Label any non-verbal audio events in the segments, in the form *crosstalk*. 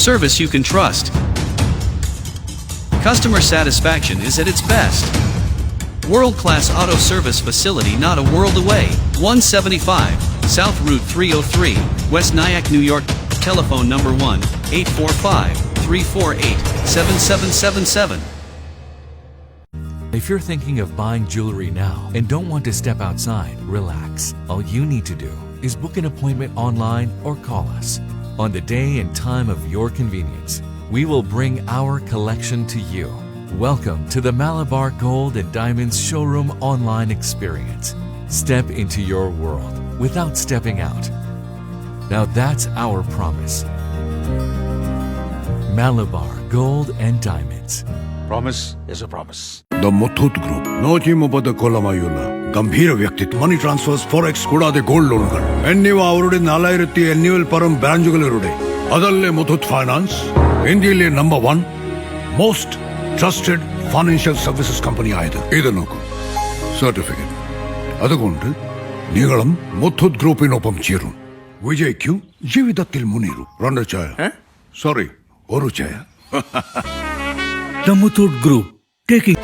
Service you can trust. Customer satisfaction is at its best. World class auto service facility not a world away. 175 South Route 303, West Nyack, New York. Telephone number 1 845 348 7777. If you're thinking of buying jewelry now and don't want to step outside, relax. All you need to do is book an appointment online or call us. On the day and time of your convenience, we will bring our collection to you. Welcome to the Malabar Gold and Diamonds Showroom online experience. Step into your world without stepping out. Now that's our promise. Malabar Gold and Diamonds. Promise is a promise the Muthoot group നൂറ്റി മുപ്പത് കൊല്ലമായുള്ള ഗംഭീര വ്യക്തിത്വം money transfers forex കൂടാതെ gold ലോണുകൾ എന്നിവ അവരുടെ നാലായിരത്തി അഞ്ഞൂറിൽ പരം ബ്രാഞ്ചുകളുടെ അതല്ലേ മുത്തൂത് ഫൈനാൻസ് ഇന്ത്യയിലെ number one most trusted financial services കമ്പനിയായത് ഇത് നോക്കൂ. സർട്ടിഫിക്കറ്റ് അതുകൊണ്ട് നിങ്ങളും മുത്തൂത് ഗ്രൂപ്പിനൊപ്പം ചേരും. വിജയിക്കും ജീവിതത്തിൽ മുന്നേറും. രണ്ട് ചായ. സോറി ഒരു ചായ. *laughs* The Muthoot Group, taking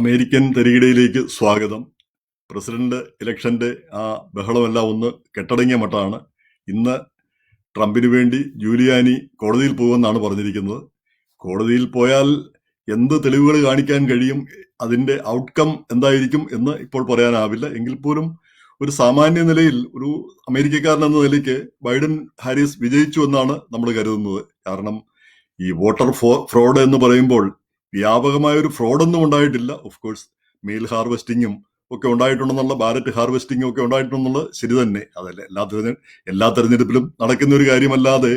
American തരികിടയിലേക്ക് സ്വാഗതം. പ്രസിഡന്റ് ഇലക്ഷന്റെ ആ ബഹളമെല്ലാം ഒന്ന് കെട്ടടങ്ങിയ മട്ടാണ്. ഇന്ന് ട്രംപിന് വേണ്ടി ജൂലിയാനി കോടതിയിൽ പോകുമെന്നാണ് പറഞ്ഞിരിക്കുന്നത്. കോടതിയിൽ പോയാൽ എന്ത് തെളിവുകൾ കാണിക്കാൻ കഴിയും? അതിന്റെ ഔട്ട്കം എന്തായിരിക്കും എന്ന് ഇപ്പോൾ പറയാനാവില്ല. എങ്കിൽ പോലും ഒരു സാമാന്യ നിലയിൽ ഒരു അമേരിക്കക്കാരൻ എന്ന നിലയ്ക്ക് ബൈഡൻ ഹാരിസ് വിജയിച്ചു എന്നാണ് നമ്മൾ കരുതുന്നത്. കാരണം ഈ വോട്ടർ ഫ്രോഡ് എന്ന് പറയുമ്പോൾ വ്യാപകമായ ഒരു ഫ്രോഡൊന്നും ഉണ്ടായിട്ടില്ല. ഓഫ് കോഴ്സ് മെയിൽ ഹാർവെസ്റ്റിങ്ങും ഒക്കെ ഉണ്ടായിട്ടുണ്ടെന്നുള്ള ബാലറ്റ് ഹാർവെസ്റ്റിംഗും ഒക്കെ ഉണ്ടായിട്ടുണ്ടെന്നുള്ളത് ശരി തന്നെ. അതല്ല എല്ലാ തെരഞ്ഞെ എല്ലാ തെരഞ്ഞെടുപ്പിലും നടക്കുന്ന ഒരു കാര്യമല്ലാതെ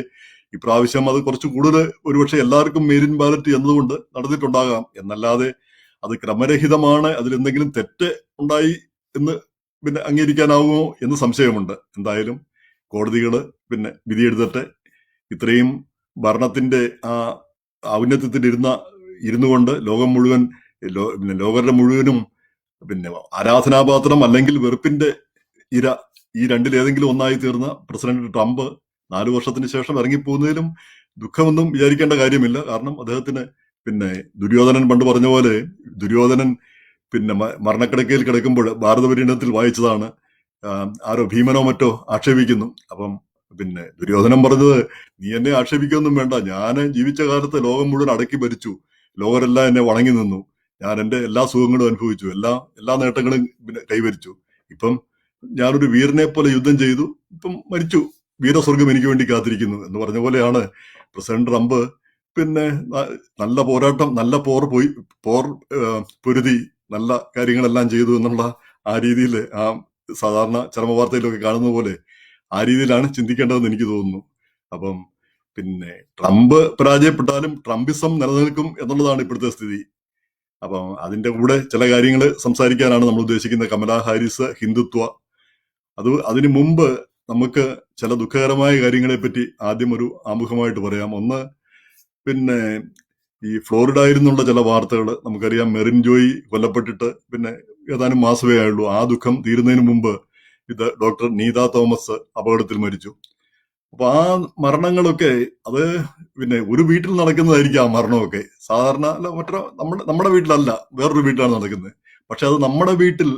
ഇപ്രാവശ്യം അത് കുറച്ച് കൂടുതൽ ഒരുപക്ഷെ എല്ലാവർക്കും മെയിൻ ബാലറ്റ് എന്നതുകൊണ്ട് നടന്നിട്ടുണ്ടാകാം. എന്നല്ലാതെ അത് ക്രമരഹിതമാണ് അതിൽ എന്തെങ്കിലും തെറ്റ് ഉണ്ടായി എന്ന് പിന്നെ അംഗീകരിക്കാനാവുമോ എന്ന് സംശയമുണ്ട്. എന്തായാലും കോടതികൾ പിന്നെ വിധിയെഴുതട്ടെ. ഇത്രയും ഭരണത്തിന്റെ ആ ഔന്നത്യത്തിൽ ഇരുന്ന കൊണ്ട് ലോകം മുഴുവൻ പിന്നെ ലോകരുടെ മുഴുവനും പിന്നെ ആരാധനാപാത്രം അല്ലെങ്കിൽ വെറുപ്പിന്റെ ഇര ഈ രണ്ടിലേതെങ്കിലും ഒന്നായി തീർന്ന പ്രസിഡന്റ് ട്രംപ് നാലു വർഷത്തിന് ശേഷം ഇറങ്ങിപ്പോകുന്നതിലും ദുഃഖമൊന്നും വിചാരിക്കേണ്ട കാര്യമില്ല. കാരണം അദ്ദേഹത്തിന് പിന്നെ ദുര്യോധനൻ പണ്ട് പറഞ്ഞ പോലെ ദുര്യോധനൻ പിന്നെ മരണക്കിടക്കയിൽ കിടക്കുമ്പോൾ ഭാരതപര്യടനത്തിൽ വായിച്ചതാണ് ആരോ ഭീമനോ മറ്റോ ആക്ഷേപിക്കുന്നു. അപ്പം പിന്നെ ദുര്യോധനം പറഞ്ഞത് നീ എന്നെ ആക്ഷേപിക്കൊന്നും വേണ്ട. ഞാൻ ജീവിച്ച കാലത്ത് ലോകം മുഴുവൻ അടക്കി ഭരിച്ചു. ലോകരെല്ലാം എന്നെ വണങ്ങി നിന്നു. ഞാൻ എന്റെ എല്ലാ സുഖങ്ങളും അനുഭവിച്ചു. എല്ലാ എല്ലാ നേട്ടങ്ങളും പിന്നെ കൈവരിച്ചു. ഇപ്പം ഞാനൊരു വീരനെ പോലെ യുദ്ധം ചെയ്തു. ഇപ്പം മരിച്ചു. വീരസ്വർഗം എനിക്ക് വേണ്ടി കാത്തിരിക്കുന്നു എന്ന് പറഞ്ഞ പോലെയാണ് പ്രസിഡന്റ് ട്രംപ് പിന്നെ നല്ല പോരാട്ടം നല്ല പോർ പോയി പോർ പൊരുതി നല്ല കാര്യങ്ങളെല്ലാം ചെയ്തു എന്നുള്ള ആ രീതിയിൽ ആ സാധാരണ ചരമവാർത്തയിലൊക്കെ കാണുന്ന പോലെ ആ രീതിയിലാണ് ചിന്തിക്കേണ്ടതെന്ന് എനിക്ക് തോന്നുന്നു. അപ്പം പിന്നെ ട്രംപ് പരാജയപ്പെട്ടാലും ട്രംപിസം നിലനിൽക്കും എന്നുള്ളതാണ് ഇപ്പോഴത്തെ സ്ഥിതി. അപ്പം അതിന്റെ കൂടെ ചില കാര്യങ്ങൾ സംസാരിക്കാനാണ് നമ്മൾ ഉദ്ദേശിക്കുന്നത്. കമലാ ഹാരിസ് ഹിന്ദുത്വ. അത് അതിനു മുമ്പ് നമുക്ക് ചില ദുഃഖകരമായ കാര്യങ്ങളെ പറ്റി ആദ്യം ഒരു ആമുഖമായിട്ട് പറയാം. ഒന്ന് പിന്നെ ഈ ഫ്ലോറിഡയിൽ നിന്നുള്ള ചില വാർത്തകൾ നമുക്കറിയാം. മെറിൻ ജോയി കൊല്ലപ്പെട്ടിട്ട് പിന്നെ ഏതാനും മാസമേ ആയുള്ളൂ. ആ ദുഃഖം തീരുന്നതിന് മുമ്പ് ഇത് ഡോക്ടർ നീത തോമസ് അപകടത്തിൽ മരിച്ചു. അപ്പൊ ആ മരണങ്ങളൊക്കെ അത് പിന്നെ ഒരു വീട്ടിൽ നടക്കുന്നതായിരിക്കും ആ മരണമൊക്കെ. സാധാരണ അല്ല മറ്റൊരു നമ്മുടെ നമ്മുടെ വീട്ടിലല്ല വേറൊരു വീട്ടിലാണ് നടക്കുന്നത്. പക്ഷെ അത് നമ്മുടെ വീട്ടിൽ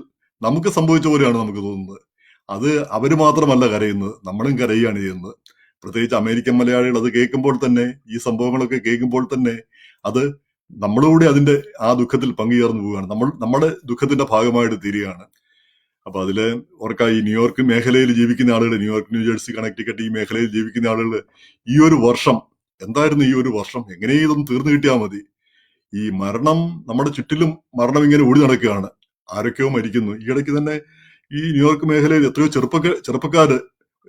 നമുക്ക് സംഭവിച്ച പോലെയാണ് നമുക്ക് തോന്നുന്നത്. അത് അവർ മാത്രമല്ല കരയുന്നത് നമ്മളും കരയുകയാണ് ചെയ്യുന്നത്. പ്രത്യേകിച്ച് അമേരിക്കൻ മലയാളികൾ അത് കേൾക്കുമ്പോൾ തന്നെ ഈ സംഭവങ്ങളൊക്കെ കേൾക്കുമ്പോൾ തന്നെ അത് നമ്മളുകൂടി അതിന്റെ ആ ദുഃഖത്തിൽ പങ്കുചേർന്ന് പോവുകയാണ്. നമ്മൾ നമ്മുടെ ദുഃഖത്തിന്റെ ഭാഗമായിട്ട് തീരുകയാണ്. അപ്പൊ അതിൽ ഓർക്ക ഈ ന്യൂയോർക്ക് മേഖലയിൽ ജീവിക്കുന്ന ആളുകൾ ന്യൂയോർക്ക് ന്യൂജേഴ്സി കണക്ടിക്കറ്റ് ഈ മേഖലയിൽ ജീവിക്കുന്ന ആളുകൾ ഈ ഒരു വർഷം എന്തായിരുന്നു ഈ ഒരു വർഷം? എങ്ങനെ ഇതൊന്നും തീർന്നു കിട്ടിയാൽ മതി? ഈ മരണം നമ്മുടെ ചുറ്റിലും മരണം ഇങ്ങനെ ഓടി നടക്കുകയാണ്. ആരൊക്കെയോ മരിക്കുന്നു. ഈ ഇടയ്ക്ക് തന്നെ ഈ ന്യൂയോർക്ക് മേഖലയിൽ എത്രയോ ചെറുപ്പക്കാർ ചെറുപ്പക്കാര്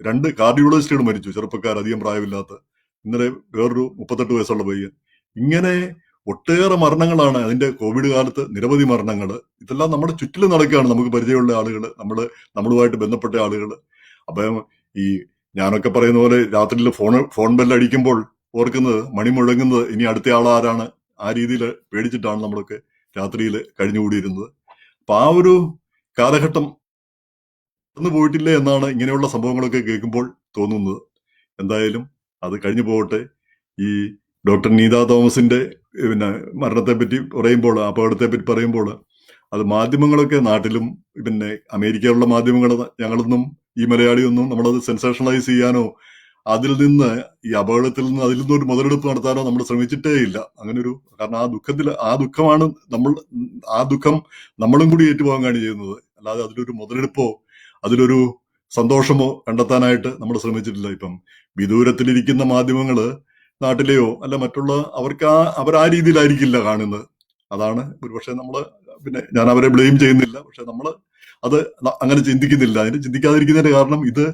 രണ്ട് കാർഡിയോളജിസ്റ്റുകൾ മരിച്ചു. ചെറുപ്പക്കാർ അധികം പ്രായമില്ലാത്ത ഇന്നലെ വേറൊരു മുപ്പത്തെട്ട് വയസ്സുള്ള പയ്യൻ. ഇങ്ങനെ ഒട്ടേറെ മരണങ്ങളാണ് അതിന്റെ കോവിഡ് കാലത്ത് നിരവധി മരണങ്ങൾ ഇതെല്ലാം നമ്മുടെ ചുറ്റിലും നടക്കുകയാണ് നമുക്ക് പരിചയമുള്ള ആളുകൾ നമ്മൾ നമ്മളുമായിട്ട് ബന്ധപ്പെട്ട ആളുകൾ അപ്പം ഈ ഞാനൊക്കെ പറയുന്ന പോലെ രാത്രിയിൽ ഫോൺ ഫോൺ ബെല്ലടിക്കുമ്പോൾ ഓർക്കുന്നത് മണി മുഴങ്ങുന്നത് ഇനി അടുത്ത ആളാരാണ് ആ രീതിയിൽ പേടിച്ചിട്ടാണ് നമ്മളൊക്കെ രാത്രിയിൽ കഴിഞ്ഞുകൂടിയിരുന്നത്. അപ്പൊ ആ ഒരു കാലഘട്ടം കടന്നു പോയിട്ടില്ല എന്നാണ് ഇങ്ങനെയുള്ള സംഭവങ്ങളൊക്കെ കേൾക്കുമ്പോൾ തോന്നുന്നത്. എന്തായാലും അത് കഴിഞ്ഞു പോകട്ടെ. ഈ ഡോക്ടർ നീത തോമസിന്റെ പിന്നെ മരണത്തെ പറ്റി പറയുമ്പോൾ അപകടത്തെ പറ്റി പറയുമ്പോൾ അത് മാധ്യമങ്ങളൊക്കെ നാട്ടിലും പിന്നെ അമേരിക്കയിലുള്ള മാധ്യമങ്ങൾ ഞങ്ങളൊന്നും ഈ മലയാളിയൊന്നും നമ്മളത് സെൻസേഷണലൈസ് ചെയ്യാനോ അതിൽ നിന്ന് ഈ അപകടത്തിൽ നിന്ന് അതിൽ നിന്ന് ഒരു മുതലെടുപ്പ് നടത്താനോ നമ്മൾ ശ്രമിച്ചിട്ടേ ഇല്ല. അങ്ങനെ ഒരു കാരണം ആ ദുഃഖത്തിൽ ആ ദുഃഖമാണ് നമ്മൾ ആ ദുഃഖം നമ്മളും കൂടി ഏറ്റുപോകാനാണ് ചെയ്യുന്നത്. അല്ലാതെ അതിലൊരു മുതലെടുപ്പോ അതിലൊരു സന്തോഷമോ കണ്ടെത്താനായിട്ട് നമ്മൾ ശ്രമിച്ചിട്ടില്ല ഇപ്പം. വിദൂരത്തിലിരിക്കുന്ന മാധ്യമങ്ങൾ നാട്ടിലെയോ അല്ല മറ്റുള്ള അവർക്ക് ആ അവർ ആ രീതിയിലായിരിക്കില്ല കാണുന്നത്. അതാണ് ഒരുപക്ഷെ നമ്മൾ പിന്നെ ഞാൻ അവരെ ബ്ലെയിം ചെയ്യുന്നില്ല. പക്ഷെ നമ്മൾ അത് അങ്ങനെ ചിന്തിക്കുന്നില്ല. അതിന് ചിന്തിക്കാതിരിക്കുന്നതിന്റെ കാരണം ഇത്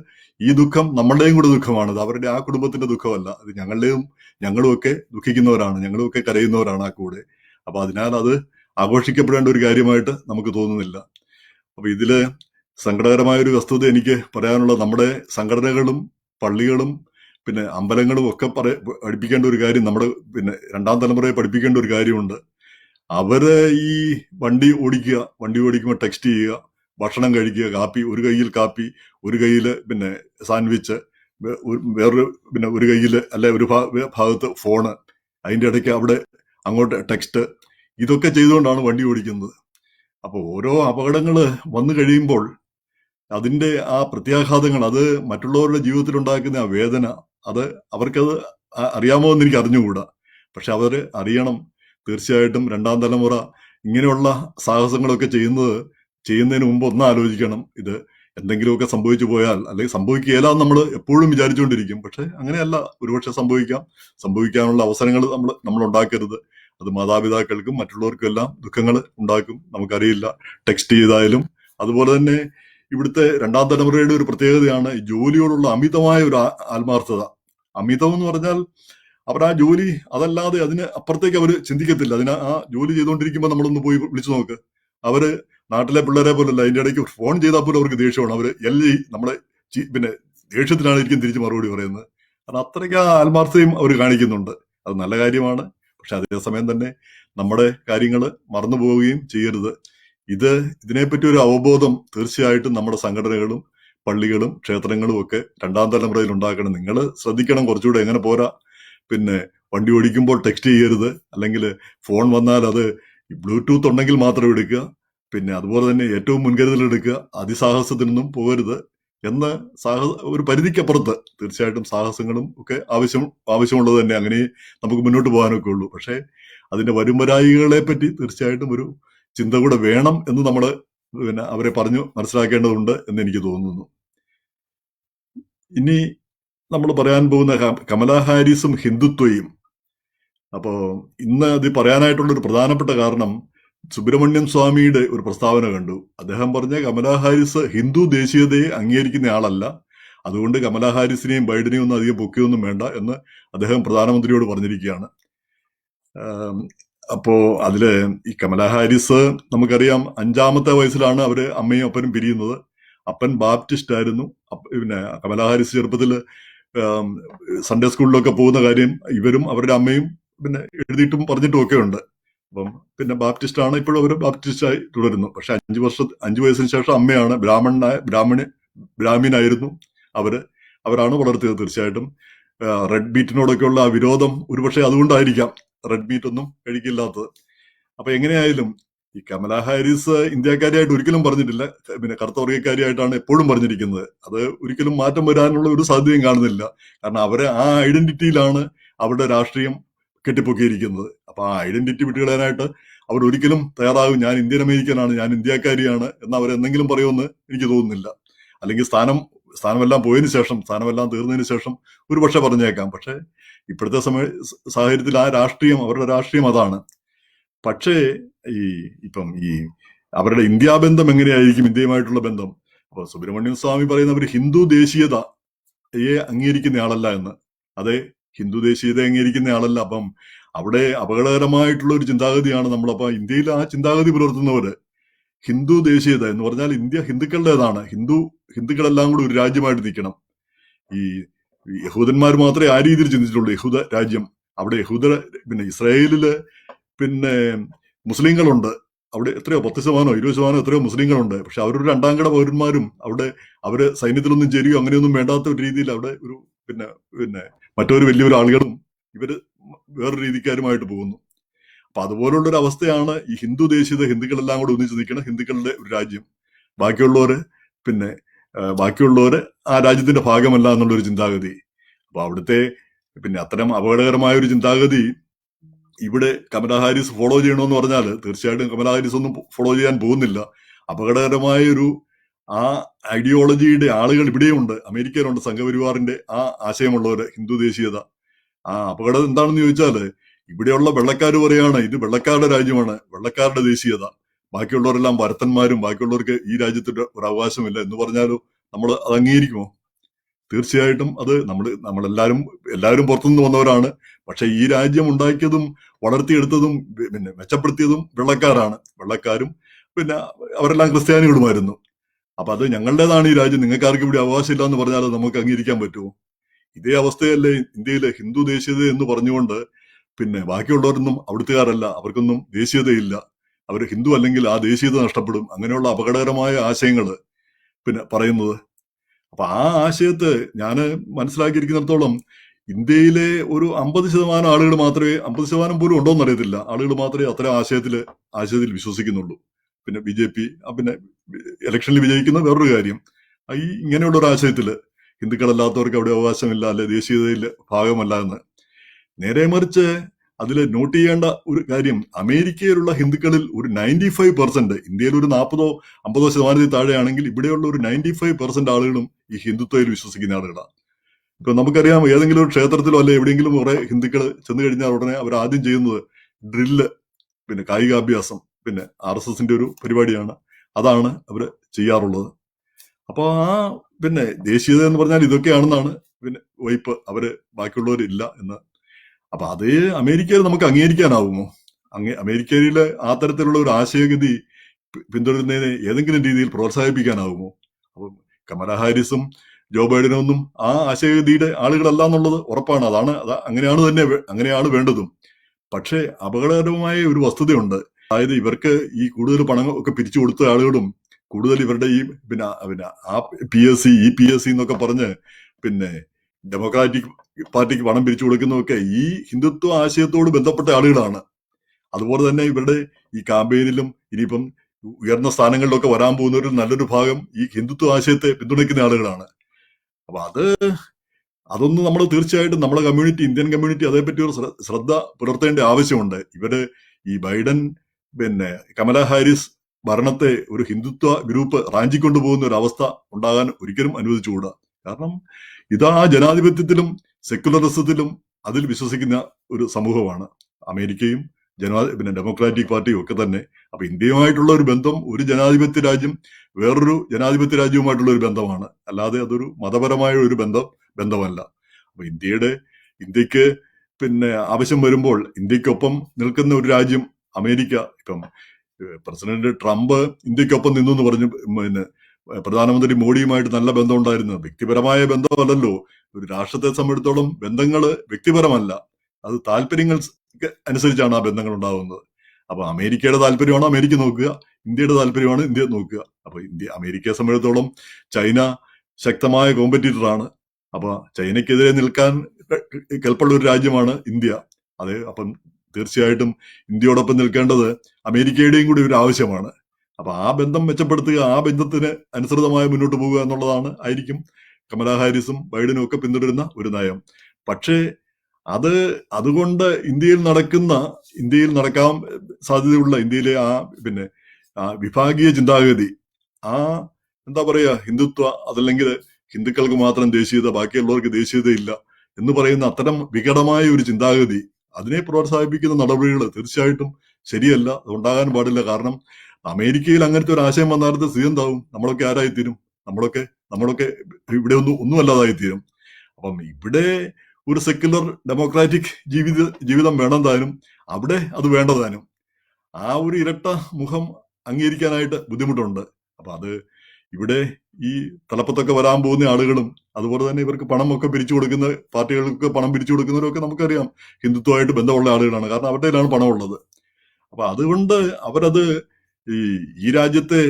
ഈ ദുഃഖം നമ്മളുടെയും കൂടെ ദുഃഖമാണ് അത് അവരുടെ ആ കുടുംബത്തിന്റെ ദുഃഖമല്ല. അത് ഞങ്ങളുടെയും ഞങ്ങളും ഒക്കെ ദുഃഖിക്കുന്നവരാണ്. ഞങ്ങളും ഒക്കെ കരയുന്നവരാണ് ആ കൂടെ. അപ്പൊ അതിനാൽ അത് ആഘോഷിക്കപ്പെടേണ്ട ഒരു കാര്യമായിട്ട് നമുക്ക് തോന്നുന്നില്ല. അപ്പൊ ഇതിൽ സങ്കടകരമായ ഒരു വസ്തുത എനിക്ക് പറയാനുള്ള നമ്മുടെ സംഘടനകളും പള്ളികളും പിന്നെ അമ്പലങ്ങളും ഒക്കെ പറ പഠിപ്പിക്കേണ്ട ഒരു കാര്യം നമ്മുടെ പിന്നെ രണ്ടാം തലമുറയെ പഠിപ്പിക്കേണ്ട ഒരു കാര്യമുണ്ട്. അവർ ഈ വണ്ടി ഓടിക്കുക വണ്ടി ഓടിക്കുമ്പോൾ ടെക്സ്റ്റ് ചെയ്യുക ഭക്ഷണം കഴിക്കുക കാപ്പി ഒരു കയ്യിൽ കാപ്പി ഒരു കയ്യിൽ പിന്നെ സാൻഡ്വിച്ച് വേറൊരു പിന്നെ ഒരു കയ്യിൽ അല്ലെ ഒരു ഭാഗത്ത് ഫോണ് അതിന്റെ ഇടയ്ക്ക് അവിടെ അങ്ങോട്ട് ടെക്സ്റ്റ് ഇതൊക്കെ ചെയ്തുകൊണ്ടാണ് വണ്ടി ഓടിക്കുന്നത്. അപ്പോൾ ഓരോ അപകടങ്ങൾ വന്നു കഴിയുമ്പോൾ അതിന്റെ ആ പ്രത്യാഘാതങ്ങൾ അത് മറ്റുള്ളവരുടെ ജീവിതത്തിൽ ഉണ്ടാക്കുന്ന ആ വേദന അത് അവർക്കത് അറിയാമോ എന്ന് എനിക്ക് അറിഞ്ഞുകൂടാ. പക്ഷെ അവർ അറിയണം. തീർച്ചയായിട്ടും രണ്ടാം തലമുറ ഇങ്ങനെയുള്ള സാഹസങ്ങളൊക്കെ ചെയ്യുന്നത് ചെയ്യുന്നതിന് മുമ്പ് ഒന്ന് ആലോചിക്കണം. ഇത് എന്തെങ്കിലുമൊക്കെ സംഭവിച്ചു പോയാൽ അല്ലെങ്കിൽ സംഭവിക്കുകയില്ല നമ്മൾ എപ്പോഴും വിചാരിച്ചുകൊണ്ടിരിക്കും. പക്ഷെ അങ്ങനെയല്ല. ഒരുപക്ഷെ സംഭവിക്കാം. സംഭവിക്കാനുള്ള അവസരങ്ങൾ നമ്മൾ നമ്മൾ ഉണ്ടാക്കരുത്. അത് മാതാപിതാക്കൾക്കും മറ്റുള്ളവർക്കും എല്ലാം ദുഃഖങ്ങൾ ഉണ്ടാക്കും. നമുക്കറിയില്ല. ടെക്സ്റ്റ് ചെയ്തായാലും അതുപോലെ തന്നെ ഇവിടുത്തെ രണ്ടാം തലമുറയുടെ ഒരു പ്രത്യേകതയാണ് ജോലിയോടുള്ള അമിതമായ ഒരു ആത്മാർത്ഥത. അമിതം എന്ന് പറഞ്ഞാൽ അവർ ആ ജോലി അതല്ലാതെ അതിന് അപ്പുറത്തേക്ക് അവർ ചിന്തിക്കത്തില്ല. അതിന് ആ ജോലി ചെയ്തുകൊണ്ടിരിക്കുമ്പോൾ നമ്മളൊന്ന് പോയി വിളിച്ചു നോക്ക്. അവർ നാട്ടിലെ പിള്ളേരെ പോലല്ല അതിന്റെ ഇടയ്ക്ക് ഫോൺ ചെയ്താൽ പോലും അവർക്ക് ദേഷ്യമാണ്. അവർ എല്ലി നമ്മളെ പിന്നെ ദേഷ്യത്തിനാണ് ഇരിക്കും തിരിച്ച് മറുപടി പറയുന്നത്. കാരണം അത്രയ്ക്ക് ആ ആത്മാർത്ഥതയും അവർ കാണിക്കുന്നുണ്ട്. അത് നല്ല കാര്യമാണ്. പക്ഷെ അതേസമയം തന്നെ നമ്മുടെ കാര്യങ്ങൾ മറന്നു പോവുകയും ചെയ്യരുത്. ഇത് ഇതിനെപ്പറ്റി ഒരു അവബോധം തീർച്ചയായിട്ടും നമ്മുടെ സംഘടനകളും പള്ളികളും ക്ഷേത്രങ്ങളും ഒക്കെ രണ്ടാം തലമുറയിൽ ഉണ്ടാക്കണം. നിങ്ങൾ ശ്രദ്ധിക്കണം കുറച്ചുകൂടെ എങ്ങനെ പോരാ. പിന്നെ വണ്ടി ഓടിക്കുമ്പോൾ ടെക്സ്റ്റ് ചെയ്യരുത്. അല്ലെങ്കിൽ ഫോൺ വന്നാൽ അത് ബ്ലൂടൂത്ത് ഉണ്ടെങ്കിൽ മാത്രം എടുക്കുക. പിന്നെ അതുപോലെ തന്നെ ഏറ്റവും മുൻകരുതൽ എടുക്കുക. അതിസാഹസത്തിനൊന്നും പോകരുത് എന്ന സാഹസ ഒരു പരിധിക്കപ്പുറത്ത് തീർച്ചയായിട്ടും സാഹസങ്ങളും ഒക്കെ ആവശ്യം ആവശ്യമുള്ളത് തന്നെ. അങ്ങനെ നമുക്ക് മുന്നോട്ട് പോകാനൊക്കെ ഉള്ളൂ. പക്ഷേ അതിന്റെ വരുംവരായികളെ പറ്റി തീർച്ചയായിട്ടും ഒരു ചിന്ത കൂടെ വേണം എന്ന് നമ്മൾ പിന്നെ അവരെ പറഞ്ഞു മനസ്സിലാക്കേണ്ടതുണ്ട് എന്ന് എനിക്ക് തോന്നുന്നു. ഇനി നമ്മൾ പറയാൻ പോകുന്ന കമലാ ഹാരിസും ഹിന്ദുത്വയും. അപ്പോൾ ഇന്ന് അത് പറയാനായിട്ടുള്ള ഒരു പ്രധാനപ്പെട്ട കാരണം സുബ്രഹ്മണ്യം സ്വാമിയുടെ ഒരു പ്രസ്താവന കണ്ടു. അദ്ദേഹം പറഞ്ഞ കമലാ ഹാരിസ് ഹിന്ദു ദേശീയതയെ അംഗീകരിക്കുന്ന ആളല്ല. അതുകൊണ്ട് കമലാ ഹാരിസിനെയും ബൈഡനെയും ഒന്നും അധികം പൊക്കിയൊന്നും വേണ്ട എന്ന് അദ്ദേഹം പ്രധാനമന്ത്രിയോട് പറഞ്ഞിരിക്കുകയാണ്. അപ്പോ അതിൽ ഈ കമലാ ഹാരിസ് നമുക്കറിയാം അഞ്ചാമത്തെ വയസ്സിലാണ് അവർ അമ്മയും അപ്പനും പിരിയുന്നത്. അപ്പൻ ബാപ്റ്റിസ്റ്റ് ആയിരുന്നു. പിന്നെ കമലാ ഹാരിസ് ചെറുപ്പത്തിൽ സൺഡേ സ്കൂളിലൊക്കെ പോകുന്ന കാര്യം ഇവരും അവരുടെ അമ്മയും പിന്നെ എഴുതിയിട്ടും പറഞ്ഞിട്ടും ഒക്കെ ഉണ്ട്. അപ്പം പിന്നെ ബാപ്റ്റിസ്റ്റ് ആണ് ഇപ്പോഴും അവർ ബാപ്റ്റിസ്റ്റായി തുടരുന്നു. പക്ഷെ അഞ്ചു വർഷ അഞ്ചു വയസ്സിന് ശേഷം അമ്മയാണ് ബ്രാഹ്മണനായ ബ്രാഹ്മണ ബ്രാഹ്മിനായിരുന്നു അവർ. അവരാണ് വളർത്തിയത് തീർച്ചയായിട്ടും. റെഡ് ബീറ്റിനോടൊക്കെയുള്ള ആ വിരോധം ഒരുപക്ഷെ അതുകൊണ്ടായിരിക്കാം. റെഡ് മീറ്റ് ഒന്നും കഴിക്കില്ലാത്തത്. അപ്പൊ എങ്ങനെയായാലും ഈ കമല ഹാരിസ് ഇന്ത്യക്കാരിയായിട്ട് ഒരിക്കലും പറഞ്ഞിട്ടില്ല. പിന്നെ കറുത്ത വർഗക്കാരിയായിട്ടാണ് എപ്പോഴും പറഞ്ഞിരിക്കുന്നത്. അത് ഒരിക്കലും മാറ്റം വരാനുള്ള ഒരു സാധ്യതയും കാണുന്നില്ല. കാരണം അവരെ ആ ഐഡന്റിറ്റിയിലാണ് അവരുടെ രാഷ്ട്രീയം കെട്ടിപ്പൊക്കിയിരിക്കുന്നത്. അപ്പൊ ആ ഐഡന്റിറ്റി വിട്ടുകളയാനായിട്ട് അവർ ഒരിക്കലും തയ്യാറാകും. ഞാൻ ഇന്ത്യൻ അമേരിക്കനാണ് ഞാൻ ഇന്ത്യക്കാരിയാണ് എന്ന് അവർ എന്തെങ്കിലും പറയുമെന്ന് എനിക്ക് തോന്നുന്നില്ല. അല്ലെങ്കിൽ സ്ഥാനം സ്ഥാനമെല്ലാം പോയതിനു ശേഷം സ്ഥാനമെല്ലാം തീർന്നതിന് ശേഷം ഒരു പക്ഷെ പറഞ്ഞേക്കാം. പക്ഷെ ഇപ്പോഴത്തെ സമയ സാഹചര്യത്തിൽ ആ രാഷ്ട്രീയം അവരുടെ രാഷ്ട്രീയം അതാണ്. പക്ഷേ ഈ ഇപ്പം ഈ അവരുടെ ഇന്ത്യാ ബന്ധം എങ്ങനെയായിരിക്കും? ഇന്ത്യയുമായിട്ടുള്ള ബന്ധം. അപ്പോൾ സുബ്രഹ്മണ്യം സ്വാമി പറയുന്ന ഒരു ഹിന്ദു ദേശീയതയെ അംഗീകരിക്കുന്ന ആളല്ല എന്ന്. അതെ ഹിന്ദു ദേശീയത അംഗീകരിക്കുന്ന ആളല്ല. അപ്പം അവിടെ അപകടകരമായിട്ടുള്ള ഒരു ചിന്താഗതിയാണ് നമ്മൾ ഇന്ത്യയിൽ ആ ചിന്താഗതി പുലർത്തുന്നവര്. ഹിന്ദു ദേശീയത എന്ന് പറഞ്ഞാൽ ഇന്ത്യ ഹിന്ദുക്കളുടേതാണ്. ഹിന്ദു ഹിന്ദുക്കളെല്ലാം കൂടി ഒരു രാജ്യമായിട്ട് നിൽക്കണം. ഈ യഹൂദന്മാർ മാത്രമേ ആ രീതിയിൽ ചിന്തിച്ചിട്ടുള്ളൂ. യഹൂദ രാജ്യം അവിടെ യഹൂദ പിന്നെ ഇസ്രായേലിൽ പിന്നെ മുസ്ലിങ്ങളുണ്ട്. അവിടെ എത്രയോ പത്ത് ശതമാനോ ഇരുപത് ശതമാനോ എത്രയോ മുസ്ലിങ്ങളുണ്ട്. പക്ഷെ അവരൊരു രണ്ടാം കട പൗരന്മാരും അവിടെ അവർ സൈന്യത്തിലൊന്നും ചേരുകയോ അങ്ങനെയൊന്നും വേണ്ടാത്ത ഒരു രീതിയിൽ അവിടെ ഒരു പിന്നെ പിന്നെ മറ്റൊരു വലിയൊരു ആളുകളും ഇവർ വേറൊരു രീതിക്കാരുമായിട്ട് പോകുന്നു. അപ്പൊ അതുപോലുള്ള ഒരു അവസ്ഥയാണ് ഈ ഹിന്ദു ദേശീയത ഹിന്ദുക്കളെല്ലാം കൂടെ ഒന്നിച്ച് നിൽക്കുന്ന ഹിന്ദുക്കളുടെ ഒരു രാജ്യം. ബാക്കിയുള്ളവര് പിന്നെ ആ, ബാക്കിയുള്ളവര് ആ രാജ്യത്തിന്റെ ഭാഗമല്ല എന്നുള്ളൊരു ചിന്താഗതി. അപ്പൊ അവിടുത്തെ പിന്നെ അത്തരം അപകടകരമായ ഒരു ചിന്താഗതി ഇവിടെ കമല ഹാരിസ് ഫോളോ ചെയ്യണമെന്ന് പറഞ്ഞാൽ തീർച്ചയായിട്ടും കമല ഹാരിസ് ഒന്നും ഫോളോ ചെയ്യാൻ പോകുന്നില്ല. അപകടകരമായ ഒരു ആ ഐഡിയോളജിയുടെ ആളുകൾ ഇവിടെയുണ്ട്. അമേരിക്കയിലുണ്ട് സംഘപരിവാറിന്റെ ആ ആശയമുള്ളവർ ഹിന്ദു ദേശീയത. ആ അപകടം എന്താണെന്ന് ചോദിച്ചാൽ ഇവിടെയുള്ള വെള്ളക്കാർ പറയാണ് ഇത് വെള്ളക്കാരുടെ രാജ്യമാണ് വെള്ളക്കാരുടെ ദേശീയത. ബാക്കിയുള്ളവരെല്ലാം ഭരത്തന്മാരും ബാക്കിയുള്ളവർക്ക് ഈ രാജ്യത്തിന്റെ ഒരു അവകാശമില്ല എന്ന് പറഞ്ഞാലോ നമ്മൾ അത് അംഗീകരിക്കുമോ? തീർച്ചയായിട്ടും അത് നമ്മൾ നമ്മളെല്ലാരും എല്ലാവരും പുറത്തുനിന്ന് വന്നവരാണ്. പക്ഷെ ഈ രാജ്യം ഉണ്ടാക്കിയതും വളർത്തിയെടുത്തതും പിന്നെ മെച്ചപ്പെടുത്തിയതും വെള്ളക്കാരാണ്. വെള്ളക്കാരും പിന്നെ അവരെല്ലാം ക്രിസ്ത്യാനികളുമായിരുന്നു. അപ്പൊ അത് ഞങ്ങളുടേതാണ് ഈ രാജ്യം. നിങ്ങൾക്ക് ആർക്കും ഇവിടെ അവകാശമില്ല എന്ന് പറഞ്ഞാൽ നമുക്ക് അംഗീകരിക്കാൻ പറ്റുമോ? ഇതേ അവസ്ഥയല്ലേ ഇന്ത്യയിലെ ഹിന്ദു ദേശീയത എന്ന് പറഞ്ഞുകൊണ്ട് പിന്നെ ബാക്കിയുള്ളവരൊന്നും അവിടുത്തുകാരല്ല അവർക്കൊന്നും ദേശീയതയില്ല. അവർ ഹിന്ദു അല്ലെങ്കിൽ ആ ദേശീയത നഷ്ടപ്പെടും. അങ്ങനെയുള്ള അപകടകരമായ ആശയങ്ങൾ പിന്നെ പറയുന്നത്. അപ്പൊ ആ ആശയത്തെ ഞാൻ മനസ്സിലാക്കിയിരിക്കുന്നിടത്തോളം ഇന്ത്യയിലെ ഒരു അമ്പത് ശതമാനം ആളുകൾ മാത്രമേ അമ്പത് ശതമാനം പോലും ഉണ്ടോ എന്നറിയത്തില്ല ആളുകൾ മാത്രമേ അത്തരം ആശയത്തിൽ ആശയത്തിൽ വിശ്വസിക്കുന്നുള്ളൂ. പിന്നെ ബി ജെ പി പിന്നെ ഇലക്ഷനിൽ വിജയിക്കുന്ന വേറൊരു കാര്യം ഈ ഇങ്ങനെയുള്ള ഒരു ആശയത്തിൽ ഹിന്ദുക്കളല്ലാത്തവർക്ക് അവിടെ അവകാശമില്ല അല്ലെ ദേശീയതയിൽ ഭാഗമല്ല എന്ന്. നേരെ മറിച്ച് അതിൽ നോട്ട് ചെയ്യേണ്ട ഒരു കാര്യം അമേരിക്കയിലുള്ള ഹിന്ദുക്കളിൽ ഒരു നയന്റി ഫൈവ് പെർസെന്റ് ഇന്ത്യയിൽ ഒരു നാൽപ്പതോ അമ്പതോ ശതമാനത്തിൽ താഴെയാണെങ്കിൽ ഇവിടെയുള്ള ഒരു നയന്റി ഫൈവ് പെർസെന്റ് ആളുകളും ഈ ഹിന്ദുത്വയിൽ വിശ്വസിക്കുന്ന ആളുകളാണ് ഇപ്പൊ നമുക്കറിയാം ഏതെങ്കിലും ഒരു ക്ഷേത്രത്തിലോ അല്ലെ എവിടെയെങ്കിലും കുറെ ഹിന്ദുക്കൾ ചെന്ന് കഴിഞ്ഞാൽ ഉടനെ അവർ ആദ്യം ചെയ്യുന്നത് ഡ്രില്ല് പിന്നെ കായികാഭ്യാസം പിന്നെ ആർ എസ് എസിന്റെ ഒരു പരിപാടിയാണ്. അതാണ് അവർ ചെയ്യാറുള്ളത്. അപ്പോൾ ആ പിന്നെ ദേശീയത എന്ന് പറഞ്ഞാൽ ഇതൊക്കെയാണെന്നാണ് പിന്നെ വൈപ്പ്. അവർ ബാക്കിയുള്ളവരില്ല എന്ന് അപ്പൊ അത് അമേരിക്കയിൽ നമുക്ക് അംഗീകരിക്കാനാവുമോ? അങ്ങേ അമേരിക്കയിലെ ആ തരത്തിലുള്ള ഒരു ആശയഗതി പിന്തുടരുന്നതിനെ ഏതെങ്കിലും രീതിയിൽ പ്രോത്സാഹിപ്പിക്കാനാവുമോ? അപ്പം കമല ഹാരിസും ജോ ബൈഡനും ഒന്നും ആ ആശയഗതിയുടെ ആളുകളല്ല എന്നുള്ളത് ഉറപ്പാണ്. അതാണ് അത് അങ്ങനെയാണ് തന്നെ അങ്ങനെയാണ് വേണ്ടതും. പക്ഷേ അപകടകരമായ ഒരു വസ്തുതയുണ്ട്. അതായത് ഇവർക്ക് ഈ കൂടുതൽ പണം ഒക്കെ പിരിച്ചു കൊടുത്ത ആളുകളും കൂടുതൽ ഇവരുടെ ഈ പിന്നെ പിന്നെ ആ P S C E P S C എന്നൊക്കെ പറഞ്ഞ് പിന്നെ ഡെമോക്രാറ്റിക് പാർട്ടിക്ക് പണം പിരിച്ചു കൊടുക്കുന്നതൊക്കെ ഈ ഹിന്ദുത്വ ആശയത്തോട് ബന്ധപ്പെട്ട ആളുകളാണ്. അതുപോലെ തന്നെ ഇവരുടെ ഈ കാമ്പയിനിലും ഇനിയിപ്പം ഉയർന്ന സ്ഥാനങ്ങളിലൊക്കെ വരാൻ പോകുന്നവരിൽ നല്ലൊരു ഭാഗം ഈ ഹിന്ദുത്വ ആശയത്തെ പിന്തുണയ്ക്കുന്ന ആളുകളാണ്. അപ്പൊ അത് അതൊന്നും നമ്മൾ തീർച്ചയായിട്ടും നമ്മുടെ കമ്മ്യൂണിറ്റി ഇന്ത്യൻ കമ്മ്യൂണിറ്റി അതേപ്പറ്റി ഒരു ശ്ര- ശ്രദ്ധ പുലർത്തേണ്ട ആവശ്യമുണ്ട്. ഇവർ ഈ ബൈഡൻ പിന്നെ കമല ഹാരിസ് ഭരണത്തെ ഒരു ഹിന്ദുത്വ ഗ്രൂപ്പ് റാഞ്ചിക്കൊണ്ടു പോകുന്ന ഒരു അവസ്ഥ ഉണ്ടാകാൻ ഒരിക്കലും അനുവദിച്ചുകൂടാ. കാരണം ഇതാ ജനാധിപത്യത്തിലും സെക്യുലറിസത്തിലും അതിൽ വിശ്വസിക്കുന്ന ഒരു സമൂഹമാണ് അമേരിക്കയും ജനാ പിന്നെ ഡെമോക്രാറ്റിക് പാർട്ടിയും ഒക്കെ തന്നെ. അപ്പൊ ഇന്ത്യയുമായിട്ടുള്ള ഒരു ബന്ധം ഒരു ജനാധിപത്യ രാജ്യം വേറൊരു ജനാധിപത്യ രാജ്യവുമായിട്ടുള്ള ഒരു ബന്ധമാണ്. അല്ലാതെ അതൊരു മതപരമായ ഒരു ബന്ധം ബന്ധമല്ല. അപ്പൊ ഇന്ത്യയുടെ ഇന്ത്യയ്ക്ക് പിന്നെ ആവശ്യം വരുമ്പോൾ ഇന്ത്യക്കൊപ്പം നിൽക്കുന്ന ഒരു രാജ്യം അമേരിക്ക. ഇപ്പം പ്രസിഡന്റ് ട്രംപ് ഇന്ത്യക്കൊപ്പം നിന്നു എന്ന് പറഞ്ഞു പിന്നെ പ്രധാനമന്ത്രി മോഡിയുമായിട്ട് നല്ല ബന്ധം ഉണ്ടായിരുന്നു വ്യക്തിപരമായ ബന്ധമല്ലല്ലോ. ഒരു രാഷ്ട്രത്തെ സംബന്ധിച്ചിടത്തോളം ബന്ധങ്ങൾ വ്യക്തിപരമല്ല. അത് താല്പര്യങ്ങൾ അനുസരിച്ചാണ് ആ ബന്ധങ്ങൾ ഉണ്ടാകുന്നത് അപ്പൊ അമേരിക്കയുടെ താല്പര്യമാണ് അമേരിക്ക നോക്കുക. ഇന്ത്യയുടെ താല്പര്യമാണ് ഇന്ത്യ നോക്കുക. അപ്പൊ ഇന്ത്യ അമേരിക്കയെ സംബന്ധിച്ചിടത്തോളം ചൈന ശക്തമായ കോമ്പറ്റീറ്റർ ആണ്. അപ്പൊ ചൈനയ്ക്കെതിരെ നിൽക്കാൻ കെൽപ്പുള്ള ഒരു രാജ്യമാണ് ഇന്ത്യ. അതെ അപ്പം തീർച്ചയായിട്ടും ഇന്ത്യയോടൊപ്പം നിൽക്കേണ്ടത് അമേരിക്കയുടെയും കൂടി ഒരു ആവശ്യമാണ്. അപ്പൊ ആ ബന്ധം മെച്ചപ്പെടുത്തുക ആ ബന്ധത്തിന് അനുസൃതമായി മുന്നോട്ട് പോവുക എന്നുള്ളതാണ് ആയിരിക്കും കമലാ ഹാരിസും ബൈഡനും ഒക്കെ പിന്തുടരുന്ന ഒരു നയം. പക്ഷേ അത് അതുകൊണ്ട് ഇന്ത്യയിൽ നടക്കുന്ന ഇന്ത്യയിൽ നടക്കാൻ സാധ്യതയുള്ള ഇന്ത്യയിലെ ആ പിന്നെ ആ വിഭാഗീയ ചിന്താഗതി ആ എന്താ പറയാ ഹിന്ദുത്വ അതല്ലെങ്കിൽ ഹിന്ദുക്കൾക്ക് മാത്രം ദേശീയത ബാക്കിയുള്ളവർക്ക് ദേശീയത ഇല്ല എന്ന് പറയുന്ന അത്തരം വികടമായ ഒരു ചിന്താഗതി അതിനെ പ്രോത്സാഹിപ്പിക്കുന്ന നടപടികൾ തീർച്ചയായിട്ടും ശരിയല്ല അതുണ്ടാകാൻ പാടില്ല. കാരണം അമേരിക്കയിൽ അങ്ങനത്തെ ഒരു ആശയം വന്നാലത്തെ സ്ഥിതി എന്താവും നമ്മളൊക്കെ ആരായിത്തീരും? നമ്മളൊക്കെ നമ്മളൊക്കെ ഇവിടെ ഒന്നും ഒന്നുമല്ലാതായി തീരും അപ്പം ഇവിടെ ഒരു സെക്യുലർ ഡെമോക്രാറ്റിക് ജീവിത ജീവിതം വേണം താനും അവിടെ അത് വേണ്ടതാനും. ആ ഒരു ഇരട്ട മുഖം അംഗീകരിക്കാനായിട്ട് ബുദ്ധിമുട്ടുണ്ട്. അപ്പൊ അത് ഇവിടെ ഈ തലപ്പത്തൊക്കെ വരാൻ പോകുന്ന ആളുകളും അതുപോലെ തന്നെ ഇവർക്ക് പണമൊക്കെ പിരിച്ചു കൊടുക്കുന്ന പാർട്ടികൾക്ക് പണം പിരിച്ചു കൊടുക്കുന്നവരൊക്കെ നമുക്കറിയാം ഹിന്ദുത്വമായിട്ട് ബന്ധമുള്ള ആളുകളാണ്. കാരണം അവരുടെ പണമുള്ളത്. അപ്പൊ അതുകൊണ്ട് അവരത് ഈ ഈ രാജ്യത്തെ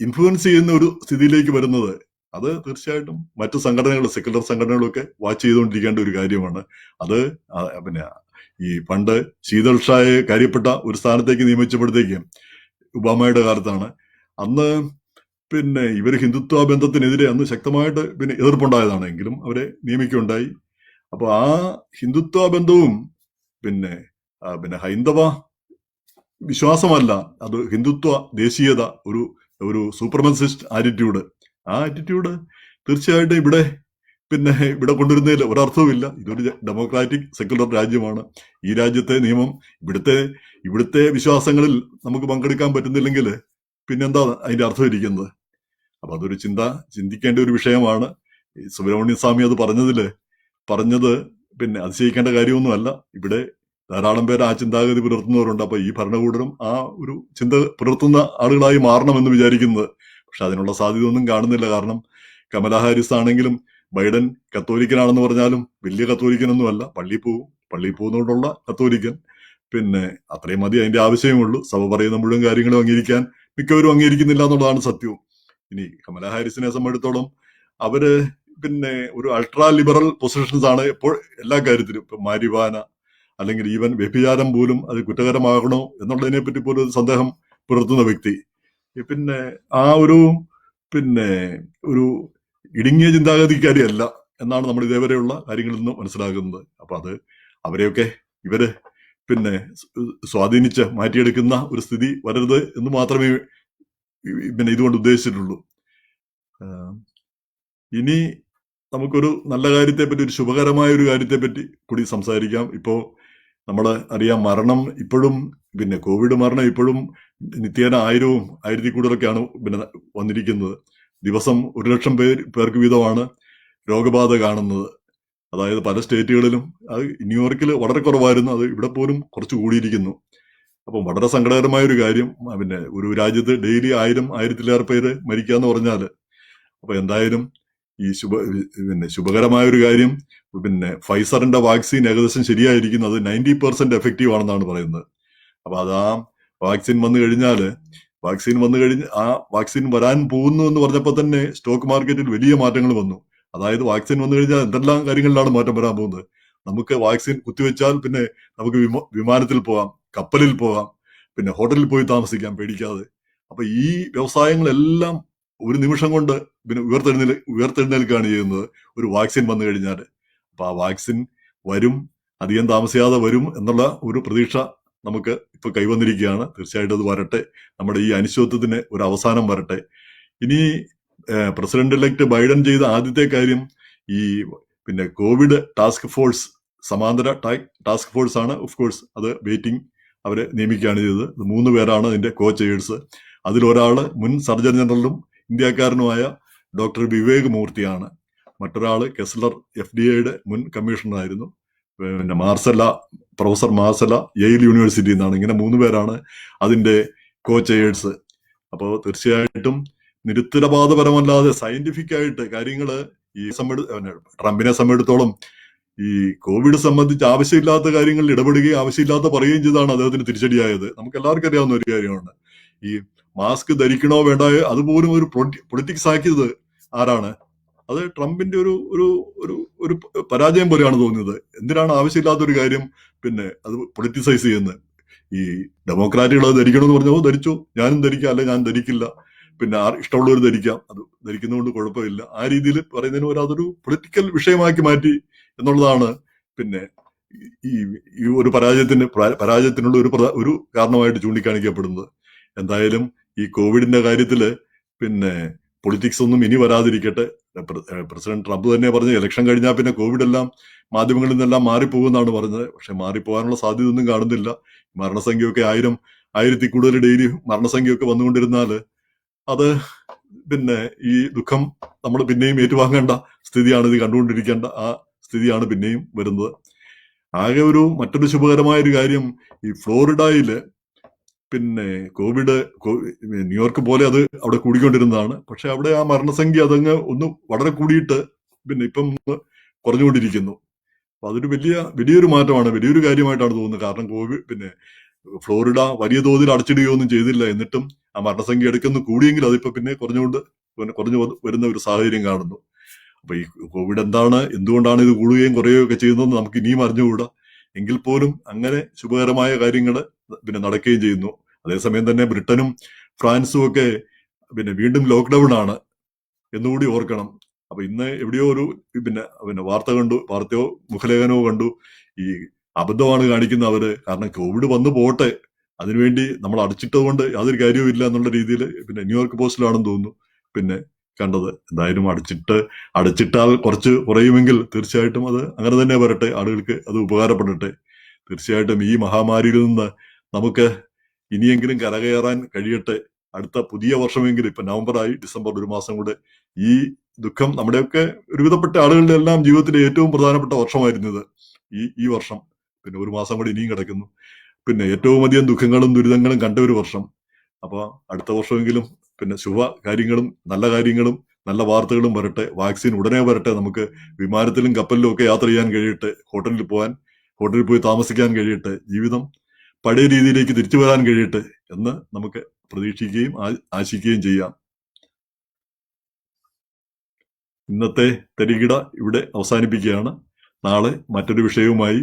ഇൻഫ്ലുവൻസ് ചെയ്യുന്ന ഒരു സ്ഥിതിയിലേക്ക് വരുന്നത്. അത് തീർച്ചയായിട്ടും മറ്റു സംഘടനകൾ സെക്യുലർ സംഘടനകളൊക്കെ വാച്ച് ചെയ്തുകൊണ്ടിരിക്കേണ്ട ഒരു കാര്യമാണ്. അത് പിന്നെ ഈ പണ്ട് ശീതൾ ഷായെ കാര്യപ്പെട്ട ഒരു സ്ഥാനത്തേക്ക് നിയമിച്ചപ്പോഴത്തേക്ക് ഒബാമയുടെ കാലത്താണ്. അന്ന് പിന്നെ ഇവർ ഹിന്ദുത്വ ബന്ധത്തിനെതിരെ അന്ന് ശക്തമായിട്ട് പിന്നെ എതിർപ്പുണ്ടായതാണ്. എങ്കിലും അവരെ നിയമിക്കുകയുണ്ടായി. അപ്പോൾ ആ ഹിന്ദുത്വ ബന്ധവും പിന്നെ പിന്നെ ഹൈന്ദവ വിശ്വാസമല്ല. അത് ഹിന്ദുത്വ ദേശീയത ഒരു ഒരു സൂപ്പർമൻസിസ്റ്റ് ആറ്റിറ്റ്യൂഡ് ആ ആറ്റിറ്റ്യൂഡ് തീർച്ചയായിട്ടും ഇവിടെ പിന്നെ ഇവിടെ കൊണ്ടുവരുന്നതിൽ ഒരർത്ഥവുമില്ല. ഇതൊരു ഡെമോക്രാറ്റിക് സെക്യുലർ രാജ്യമാണ്. ഈ രാജ്യത്തെ നിയമം ഇവിടുത്തെ ഇവിടുത്തെ വിശ്വാസങ്ങളിൽ നമുക്ക് പങ്കെടുക്കാൻ പറ്റുന്നില്ലെങ്കിൽ പിന്നെന്താ അതിന്റെ അർത്ഥം ഇരിക്കുന്നത്? അപ്പൊ അതൊരു ചിന്ത ചിന്തിക്കേണ്ട ഒരു വിഷയമാണ്. സുബ്രഹ്മണ്യ സ്വാമി അത് പറഞ്ഞതിൽ പറഞ്ഞത് പിന്നെ അതിശയിക്കേണ്ട കാര്യമൊന്നുമല്ല. ഇവിടെ ധാരാളം പേര് ആ ചിന്താഗതി പുലർത്തുന്നവരുണ്ട്. അപ്പൊ ഈ ഭരണകൂടരും ആ ഒരു ചിന്ത പുലർത്തുന്ന ആളുകളായി മാറണമെന്ന് വിചാരിക്കുന്നത്. പക്ഷെ അതിനുള്ള സാധ്യത ഒന്നും കാണുന്നില്ല. കാരണം കമല ഹാരിസ് ആണെങ്കിലും ബൈഡൻ കത്തോലിക്കനാണെന്ന് പറഞ്ഞാലും വലിയ കത്തോലിക്കനൊന്നുമല്ല. പള്ളി പോവും. പള്ളി പോകുന്നതുകൊണ്ടുള്ള കത്തോലിക്കൻ. പിന്നെ അത്രയും മതി. അതിന്റെ ആവശ്യമേ സഭ പറയുന്ന മുഴുവൻ കാര്യങ്ങളും അംഗീകരിക്കാൻ മിക്കവരും അംഗീകരിക്കുന്നില്ല എന്നുള്ളതാണ് സത്യവും. ഇനി കമല ഹാരിസിനെ സംബന്ധിച്ചിടത്തോളം അവർ പിന്നെ ഒരു അൾട്രാ ലിബറൽ പൊസിഷൻസ് ആണ് ഇപ്പോൾ എല്ലാ കാര്യത്തിലും. ഇപ്പൊ മാരിവാന അല്ലെങ്കിൽ ഈവൻ വ്യഭിചാരം പോലും അത് കുറ്റകരമാകണോ എന്നുള്ളതിനെ പറ്റി പോലും സന്ദേഹം പുലർത്തുന്ന വ്യക്തി. പിന്നെ ആ ഒരു പിന്നെ ഒരു ഇടുങ്ങിയ ചിന്താഗതിക്കാരിയല്ല എന്നാണ് നമ്മൾ ഇതേവരെയുള്ള കാര്യങ്ങളിൽ നിന്ന് മനസ്സിലാക്കുന്നത് അപ്പൊ അത് അവരെയൊക്കെ ഇവർ പിന്നെ സ്വാധീനിച്ച് മാറ്റിയെടുക്കുന്ന ഒരു സ്ഥിതി വരരുത് എന്ന് മാത്രമേ പിന്നെ ഇതുകൊണ്ട് ഉദ്ദേശിച്ചിട്ടുള്ളൂ. ഇനി നമുക്കൊരു നല്ല കാര്യത്തെ പറ്റി ഒരു ശുഭകരമായ ഒരു കാര്യത്തെ പറ്റി കൂടി സംസാരിക്കാം. ഇപ്പോ നമ്മൾ അറിയാം മരണം ഇപ്പോഴും പിന്നെ കോവിഡ് മരണം ഇപ്പോഴും നിത്യേന ആയിരവും ആയിരത്തി കൂടുതലൊക്കെയാണ് പിന്നെ വന്നിരിക്കുന്നത്. ദിവസം ഒരു ലക്ഷം പേർ പേർക്ക് വീതമാണ് രോഗബാധ കാണുന്നത്. അതായത് പല സ്റ്റേറ്റുകളിലും അത് ന്യൂയോർക്കിൽ വളരെ കുറവായിരുന്നു. അത് ഇവിടെ പോലും കുറച്ച് കൂടിയിരിക്കുന്നു. അപ്പം വളരെ സങ്കടകരമായ ഒരു കാര്യം. പിന്നെ ഒരു രാജ്യത്ത് ഡെയിലി ആയിരം ആയിരത്തിലേറെ പേര് മരിക്കുക എന്ന് പറഞ്ഞാൽ അപ്പോൾ എന്തായാലും ഈ ശുഭ പിന്നെ ശുഭകരമായ ഒരു കാര്യം പിന്നെ ഫൈസറിന്റെ വാക്സിൻ ഏകദേശം ശരിയായിരിക്കുന്നത് നയന്റി പെർസെന്റ് എഫക്റ്റീവ് ആണെന്നാണ് പറയുന്നത്. അപ്പൊ അത് ആ വാക്സിൻ വന്നു കഴിഞ്ഞാൽ വാക്സിൻ വന്നു കഴിഞ്ഞ് ആ വാക്സിൻ വരാൻ പോകുന്നു എന്ന് പറഞ്ഞപ്പോൾ തന്നെ സ്റ്റോക്ക് മാർക്കറ്റിൽ വലിയ മാറ്റങ്ങൾ വന്നു. അതായത് വാക്സിൻ വന്നു കഴിഞ്ഞാൽ എന്തെല്ലാം കാര്യങ്ങളിലാണ് മാറ്റം വരാൻ പോകുന്നത്? നമുക്ക് വാക്സിൻ കുത്തിവെച്ചാൽ പിന്നെ നമുക്ക് വിമാനത്തിൽ പോകാം കപ്പലിൽ പോകാം പിന്നെ ഹോട്ടലിൽ പോയി താമസിക്കാം പേടിക്കാതെ. അപ്പൊ ഈ വ്യവസായങ്ങളെല്ലാം ഒരു നിമിഷം കൊണ്ട് പിന്നെ ഉയർത്തെഴുന്നേൽ ഉയർത്തെഴുന്നേൽക്കുകയാണ് ചെയ്യുന്നത്. ഒരു വാക്സിൻ വന്നു കഴിഞ്ഞാൽ. അപ്പോൾ ആ വാക്സിൻ വരും അധികം താമസിയാതെ വരും എന്നുള്ള ഒരു പ്രതീക്ഷ നമുക്ക് ഇപ്പൊ കൈവന്നിരിക്കുകയാണ്. തീർച്ചയായിട്ടും അത് വരട്ടെ. നമ്മുടെ ഈ അനിശ്ചിതത്വത്തിന് ഒരു അവസാനം വരട്ടെ. ഇനി പ്രസിഡന്റ് ഇലക്ട് ബൈഡൻ ചെയ്ത ആദ്യത്തെ കാര്യം ഈ പിന്നെ കോവിഡ് ടാസ്ക് ഫോഴ്സ് സമാന്തര ടാസ്ക് ഫോഴ്സ് ആണ്. ഓഫ് കോഴ്സ് അത് വെയിറ്റിംഗ് അവരെ നിയമിക്കുകയാണ് ചെയ്തത്. മൂന്ന് പേരാണ് അതിന്റെ കോ ചെയേഴ്സ് അതിലൊരാൾ മുൻ സർജൻ ജനറലും ഇന്ത്യക്കാരനുമായ ഡോക്ടർ വിവേക് മൂർത്തിയാണ് മറ്റൊരാൾ കെസ്ലർ എഫ് ഡി എയുടെ മുൻ കമ്മീഷണറായിരുന്നു. പിന്നെ മാർസല പ്രൊഫസർ മാർസല യെയിൽ യൂണിവേഴ്സിറ്റിയിൽ നിന്നാണ്. ഇങ്ങനെ മൂന്ന് പേരാണ് അതിന്റെ കോച്ചേഴ്സ് അപ്പോൾ തീർച്ചയായിട്ടും നിരുത്തരവാദപരമല്ലാതെ സയന്റിഫിക് ആയിട്ട് കാര്യങ്ങൾ ഈ സമയ ട്രംപിനെ സംബന്ധിച്ചിടത്തോളം ഈ കോവിഡ് സംബന്ധിച്ച് ആവശ്യമില്ലാത്ത കാര്യങ്ങളിൽ ഇടപെടുകയും ആവശ്യമില്ലാത്ത പറയുകയും ചെയ്താണ് അദ്ദേഹത്തിന് തിരിച്ചടിയായത്. നമുക്ക് എല്ലാവർക്കും അറിയാവുന്ന ഒരു കാര്യമാണ്. ഈ മാസ്ക് ധരിക്കണോ വേണ്ടായോ? അതുപോലും ഒരു പൊളിറ്റിക്സ് ആക്കിയത് ആരാണ്? അത് ട്രംപിന്റെ ഒരു ഒരു ഒരു ഒരു പരാജയം പോലെയാണ് തോന്നിയത്. എന്തിനാണ് ആവശ്യമില്ലാത്ത ഒരു കാര്യം പിന്നെ അത് പൊളിറ്റിസൈസ് ചെയ്യുന്നത് ഈ ഡെമോക്രാറ്റുകൾ അത് ധരിക്കണമെന്ന് പറഞ്ഞോ ധരിച്ചു. ഞാനും ധരിക്കാം. അല്ലെ ഞാൻ ധരിക്കില്ല. പിന്നെ ആർ ഇഷ്ടമുള്ളവർ ധരിക്കാം. അത് ധരിക്കുന്നതുകൊണ്ട് കുഴപ്പമില്ല. ആ രീതിയിൽ പറയുന്നതിന് ഒരു അതൊരു പൊളിറ്റിക്കൽ വിഷയമാക്കി മാറ്റി എന്നുള്ളതാണ് പിന്നെ ഈ ഈ ഒരു പരാജയത്തിന് പരാജയത്തിനുള്ള ഒരു ഒരു കാരണമായിട്ട് ചൂണ്ടിക്കാണിക്കപ്പെടുന്നത്. എന്തായാലും ഈ കോവിഡിന്റെ കാര്യത്തിൽ പിന്നെ പൊളിറ്റിക്സ് ഒന്നും ഇനി വരാതിരിക്കട്ടെ. പ്രസിഡന്റ് ട്രംപ് തന്നെ പറഞ്ഞു ഇലക്ഷൻ കഴിഞ്ഞാൽ പിന്നെ കോവിഡ് എല്ലാം മാധ്യമങ്ങളിൽ നിന്നെല്ലാം മാറിപ്പോകുമെന്നാണ് പറഞ്ഞത്. പക്ഷെ മാറിപ്പോകാനുള്ള സാധ്യത ഒന്നും കാണുന്നില്ല. മരണസംഖ്യയൊക്കെ ആയിരം ആയിരത്തി കൂടുതൽ ഡെയിലി മരണസംഖ്യയൊക്കെ വന്നുകൊണ്ടിരുന്നാൽ അത് പിന്നെ ഈ ദുഃഖം നമ്മൾ പിന്നെയും ഏറ്റുവാങ്ങേണ്ട സ്ഥിതിയാണ്. ഇത് കണ്ടുകൊണ്ടിരിക്കേണ്ട ആ സ്ഥിതിയാണ് പിന്നെയും വരുന്നത്. ആകെ ഒരു മറ്റൊരു ശുഭകരമായ ഒരു കാര്യം ഈ ഫ്ലോറിഡയിൽ പിന്നെ കോവിഡ് ന്യൂയോർക്ക് പോലെ അത് അവിടെ കൂടിക്കൊണ്ടിരുന്നതാണ്. പക്ഷെ അവിടെ ആ മരണസംഖ്യ അതങ്ങ് ഒന്ന് വളരെ കൂടിയിട്ട് പിന്നെ ഇപ്പം കുറഞ്ഞുകൊണ്ടിരിക്കുന്നു. അപ്പൊ അതൊരു വലിയ വലിയൊരു മാറ്റമാണ് വലിയൊരു കാര്യമായിട്ടാണ് തോന്നുന്നത്. കാരണം കോവിഡ് പിന്നെ ഫ്ലോറിഡ വലിയ തോതിൽ അടച്ചിടുകയൊന്നും ചെയ്തില്ല. എന്നിട്ടും ആ മരണസംഖ്യ എടുക്കുന്നു. കൂടിയെങ്കിൽ അതിപ്പോ പിന്നെ കുറഞ്ഞുകൊണ്ട് കുറഞ്ഞു വരുന്ന ഒരു സാഹചര്യം കാണുന്നു. അപ്പൊ ഈ കോവിഡ് എന്താണ് എന്തുകൊണ്ടാണ് ഇത് കൂടുകയും കുറയുകയും ഒക്കെ ചെയ്യുന്നതെന്ന് നമുക്ക് ഇനിയും അറിഞ്ഞുകൂടാ. എങ്കിൽ പോലും അങ്ങനെ ശുഭകരമായ കാര്യങ്ങൾ പിന്നെ നടക്കുകയും ചെയ്യുന്നു. അതേസമയം തന്നെ ബ്രിട്ടനും ഫ്രാൻസും ഒക്കെ പിന്നെ വീണ്ടും ലോക്ക്ഡൌൺ ആണ് എന്നുകൂടി ഓർക്കണം. അപ്പൊ ഇന്ന് എവിടെയോ ഒരു പിന്നെ പിന്നെ വാർത്ത കണ്ടു വാർത്തയോ മുഖലേഖനമോ കണ്ടു. ഈ അബദ്ധമാണ് കാണിക്കുന്ന അവർ. കാരണം കോവിഡ് വന്നു പോട്ടെ. അതിനുവേണ്ടി നമ്മൾ അടച്ചിട്ടതുകൊണ്ട് യാതൊരു കാര്യവും ഇല്ല എന്നുള്ള രീതിയിൽ പിന്നെ ന്യൂയോർക്ക് പോസ്റ്റിലാണെന്ന് തോന്നുന്നു. പിന്നെ കണ്ടത്. എന്തായാലും അടച്ചിട്ട് അടച്ചിട്ടാൽ കുറച്ച് കുറയുമെങ്കിൽ തീർച്ചയായിട്ടും അത് അങ്ങനെ തന്നെ വരട്ടെ. ആളുകൾക്ക് അത് ഉപകാരപ്പെടട്ടെ. തീർച്ചയായിട്ടും ഈ മഹാമാരിയിൽ നിന്ന് നമുക്ക് ഇനിയെങ്കിലും കരകയറാൻ കഴിയട്ടെ. അടുത്ത പുതിയ വർഷമെങ്കിലും ഇപ്പൊ നവംബറായി ഡിസംബർ ഒരു മാസം കൂടെ ഈ ദുഃഖം നമ്മുടെയൊക്കെ ഒരുവിധപ്പെട്ട ആളുകളുടെ എല്ലാം ജീവിതത്തിലെ ഏറ്റവും പ്രധാനപ്പെട്ട വർഷമായിരുന്നു ഇത്. ഈ ഈ വർഷം. പിന്നെ ഒരു മാസം കൂടി ഇനിയും കിടക്കുന്നു. പിന്നെ ഏറ്റവും അധികം ദുഃഖങ്ങളും ദുരിതങ്ങളും കണ്ട ഒരു വർഷം. അപ്പോൾ അടുത്ത വർഷമെങ്കിലും പിന്നെ ശുഭ കാര്യങ്ങളും നല്ല കാര്യങ്ങളും നല്ല വാർത്തകളും വരട്ടെ. വാക്സിൻ ഉടനെ വരട്ടെ. നമുക്ക് വിമാനത്തിലും കപ്പലിലും ഒക്കെ യാത്ര ചെയ്യാൻ കഴിയട്ടെ. ഹോട്ടലിൽ പോകാൻ ഹോട്ടലിൽ പോയി താമസിക്കാൻ കഴിയട്ടെ. ജീവിതം പഴയ രീതിയിലേക്ക് തിരിച്ചു വരാൻ കഴിയട്ടെ എന്ന് നമുക്ക് പ്രതീക്ഷിക്കുകയും ആശിക്കുകയും ചെയ്യാം. ഇന്നത്തെ തരികിട ഇവിടെ അവസാനിപ്പിക്കുകയാണ്. നാളെ മറ്റൊരു വിഷയവുമായി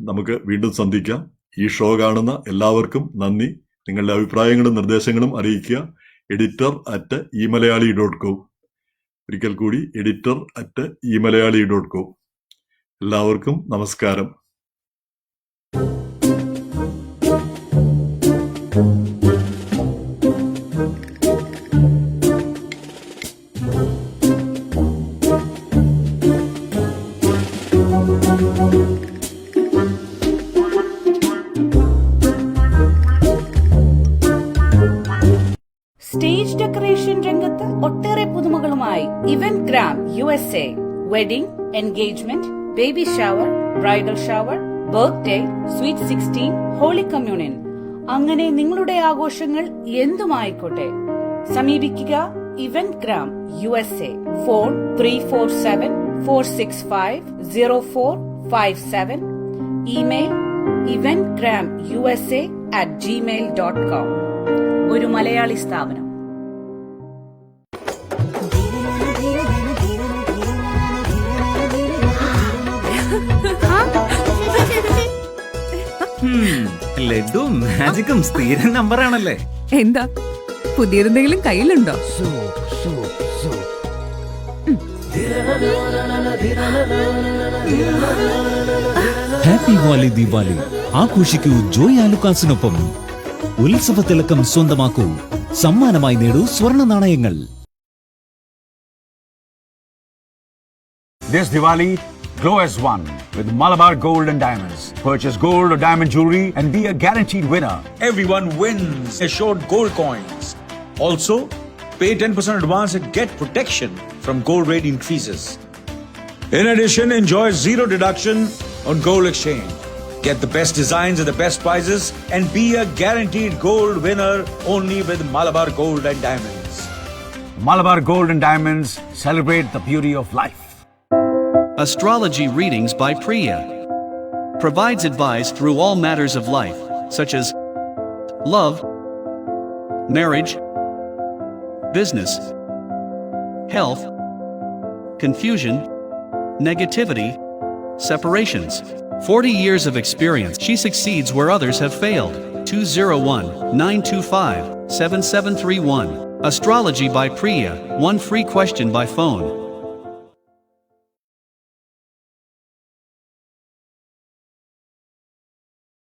നമുക്ക് വീണ്ടും സന്ധിക്കാം. ഈ ഷോ കാണുന്ന എല്ലാവർക്കും നന്ദി. നിങ്ങളുടെ അഭിപ്രായങ്ങളും നിർദ്ദേശങ്ങളും അറിയിക്കുക. Editor at e Malayali dot com. ഒരിക്കൽ കൂടി editor at e Malayali dot com. എല്ലാവർക്കും നമസ്കാരം. സ്റ്റേജ് ഡെക്കറേഷൻ രംഗത്ത് ഒട്ടേറെ പുതുമകളുമായി event gram U S A wedding engagement baby shower bridal shower birthday sweet sixteen holy communion അങ്ങനെ നിങ്ങളുടെ ആഘോഷങ്ങൾ എന്തുമായിക്കോട്ടെ? സമീപിക്കുക event gram U S A phone three four seven four six five zero four five seven. Email event gram U S A at Gmail dot com ഒരു മലയാളി സ്ഥാപനം. ലഡു മാജിക്കും സ്ഥിരം നമ്പറാണല്ലേ എന്താ? പുതിയതെന്തെങ്കിലും കയ്യിലുണ്ടോ? ഹാപ്പി വാലി ദിവാലി ആഘോഷിക്കൂ ജോയ് ആലുക്കാസിനൊപ്പം. ഉത്സവ തിളക്കം സ്വന്തമാക്കൂ. സമ്മാനമായി നേടൂ സ്വർണ നാണയങ്ങൾ. This Diwali, glow as one with Malabar Gold and Diamonds. Purchase gold or diamond jewelry and be a guaranteed winner. everyone wins assured gold coins. Also, pay 10% advance and get protection from gold rate increases. In addition, enjoy zero deduction on gold exchange. Get the best designs at the best prices and be a guaranteed gold winner only with Malabar Gold and Diamonds. Malabar Gold and Diamonds celebrate the beauty of life. Astrology readings by Priya. Provides advice through all matters of life, such as love, marriage, business, health, confusion, negativity, separations. 40 years of experience. She succeeds where others have failed. 201 925 7731. Astrology by Priya. One free question by phone.